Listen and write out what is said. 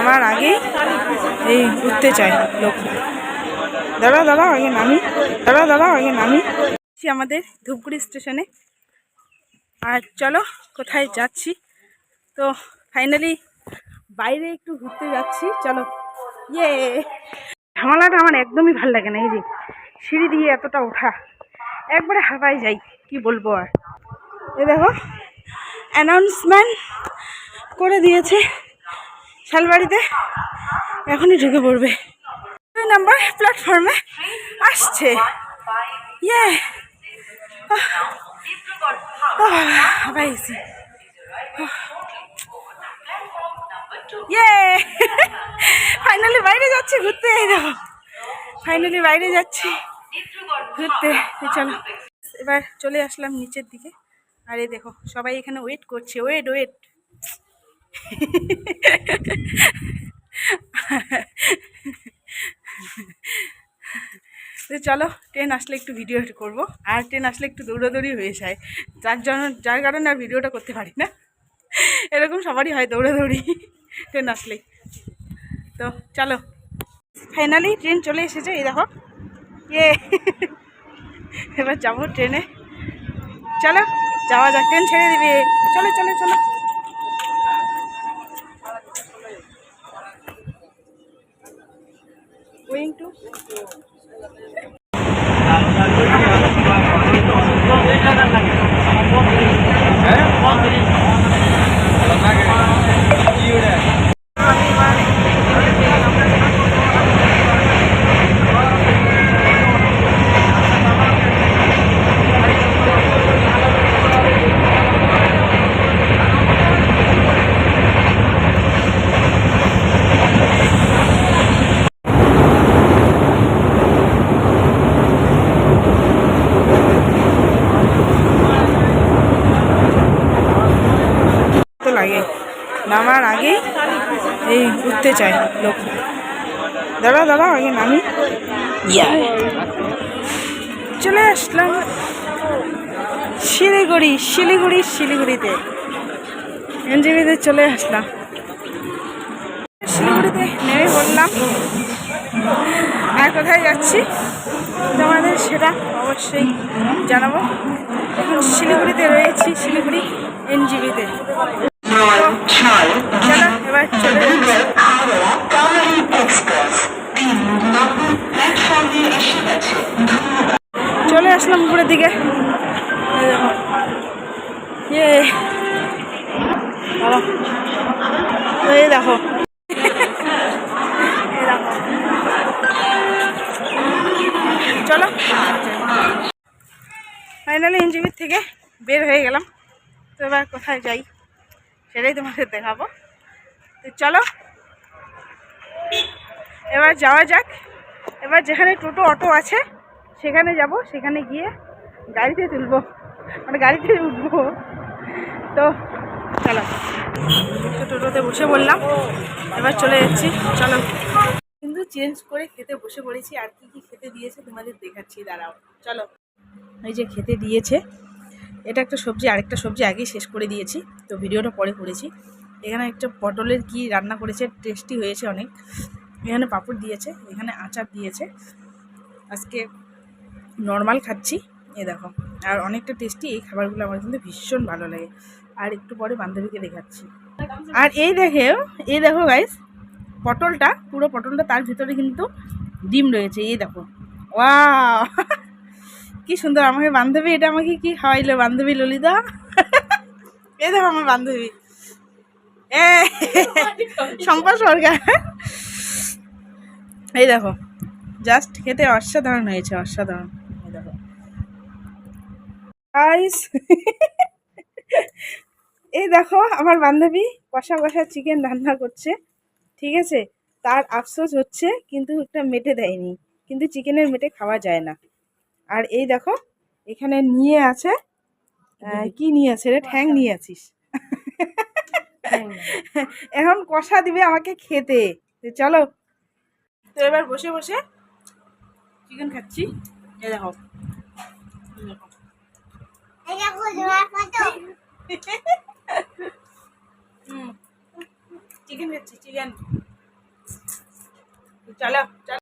নামার আগেই এই উঠতে চায় লোক। দাঁড়া দাঁড়া আগে নামি। দাঁড়া দাঁড়া আগে নামি। আমাদের ধূপগুড়ি স্টেশনে। আর চলো, কোথায় যাচ্ছি? তো ফাইনালি বাইরে একটু ঘুরতে যাচ্ছি। চলো। ইয়ে ঝামেলাটা আমার একদমই ভালো লাগে না, এই যে সিঁড়ি দিয়ে এতটা ওঠা। একবারে হাওয়ায় যাই, কি বলব আর। এ দেখো অ্যানাউন্সমেন্ট করে দিয়েছে। শালবাড়িতে এখনই ঢুকে পড়বে। দুই নাম্বার প্ল্যাটফর্মে আসছে। ইয়ে। ইয়ে। ফাইনালি বাইরে যাচ্ছি, ঘুরতে এই দেখো। ফাইনালি বাইরে যাচ্ছি, ঘুরতে। চলো। এবার চলে আসলাম নিচের দিকে। আরে দেখো, সবাই এখানে ওয়েট করছে। ওয়েট ওয়েট তো চলো, ট্রেন আসলে একটু ভিডিও করব। আর ট্রেন আসলে একটু দৌড়াদৌড়ি হয়ে যায়। যার জন্য, যার কারণে আর ভিডিওটা করতে পারি না। এরকম সবারই হয় দৌড়াদৌড়ি, ট্রেন আসলেই তো চলো ফাইনালি ট্রেন চলে এসেছে, এই দেখো। ইয়ে এবার যাব ট্রেনে। চলো, যাওয়া যাক, ট্রেন ছেড়ে দিবে। চলো চলো চলো। Thank you. লাগে নামার আগেই এই উঠতে চায় লোক। দাঁড়া দাঁড়া আগে নামি। চলে আসলাম শিলিগুড়ি শিলিগুড়ি শিলিগুড়িতে। এনজিবিতে চলে আসলাম। শিলিগুড়িতে নেমে পড়লাম। আর কোথায় যাচ্ছি? তোমাদের সেটা অবশ্যই জানাব। এখন শিলিগুড়িতে রয়েছি শিলিগুড়ি এনজিবিতে। আসলাম উপরের দিকে। ইয়ে। এই দেখো। চলো। ফাইনালি এনজিবির থেকে বের হয়ে গেলাম। তো এবার কোথায় যাই, সেটাই তোমাদের দেখাবো। তো চলো। এবার যাওয়া যাক। এবার যেখানে টোটো, অটো আছে সেখানে যাব, সেখানে গিয়ে গাড়িতে তুলবো। মানে গাড়িতে উঠবো। তো, চলো। টোটোতে বসে বললাম এবার চলে যাচ্ছি। চলো। কিন্তু চেঞ্জ করে খেতে বসে পড়েছি। আর কি কি খেতে দিয়েছে তোমাদের দেখাচ্ছি। দাঁড়াও। চলো। এই যে খেতে দিয়েছে। এটা একটা সবজি, আরেকটা সবজি আগেই শেষ করে দিয়েছি। তো ভিডিওটা পরে করেছি। এখানে একটা পটলের কি রান্না করেছে, টেস্টি হয়েছে অনেক। এখানে পাঁপড় দিয়েছে, এখানে আচার দিয়েছে। আজকে নর্মাল খাচ্ছি। এ দেখো। আর অনেকটা টেস্টি এই খাবারগুলো আমার কিন্তু ভীষণ ভালো লাগে। আর একটু পরে বান্ধবীকে দেখাচ্ছি। আর এই দেখেও এই দেখো গাইস পটলটা, পুরো পটলটা তার ভিতরে কিন্তু ডিম রয়েছে। এই দেখো। ওয়া কি সুন্দর আমাকে বান্ধবী, এটা আমাকে কি খাওয়াইলো বান্ধবী ললিতা? এই দেখো আমার বান্ধবী। এ সম্পা সরকার। এই দেখো। জাস্ট খেতে অসাধারণ হয়েছে, অসাধারণ। দেখো গাইস এই দেখো আমার বান্ধবী কষা কষা চিকেন রান্না করছে ঠিক আছে? তার আফসোস হচ্ছে কিন্তু একটা মেটে দেয়নি। কিন্তু চিকেনের মেটে খাওয়া যায় না। আর এই দেখো এখানে নিয়ে আছে কি নিয়ে আছে রে? ঠ্যাং নিয়ে আছিস। এখন কষা দিবে আমাকে খেতে। চলো। তো এবার বসে বসে চিকেন খাচ্ছি। এ দেখো। চিকেন খাচ্ছি চিকেন চলো চলো।